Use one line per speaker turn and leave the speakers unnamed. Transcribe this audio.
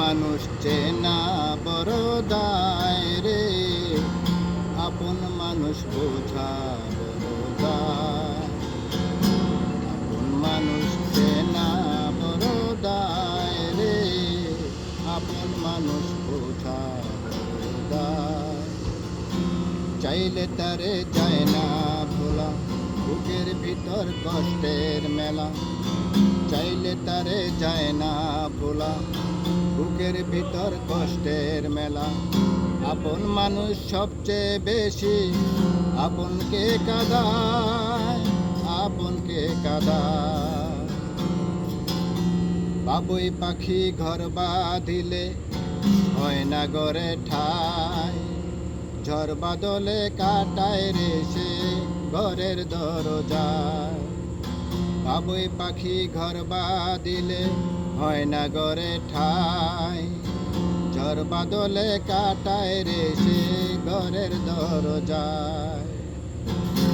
মানুষ চেনা বড় দায় রে। আপন মানুষ বোঝা আপন মানুষ চেনা বড় দায় রে। আপন মানুষ বোঝা চাইলে তারে যায় না ভোলা, বুকের ভিতর কষ্টের মেলা। চাইলে তারে যায় না ভোলা বুকের ভিতর কষ্টের মেলা। আপন মানুষ সবচেয়ে বেশি আপনকে কাদায় আপনকে কাদায়। বাবুই পাখি ঘর বাঁধিলে হয় না গড়ে ঠাই। ঝড় বাদলে কাটায় রে সে ঘরের দরজায়। বাবুই পাখি ঘর দিলে হয় না গড়ে ঠাই। ঝড় বাদলে কাটায় রে সে ঘরের দরজায়।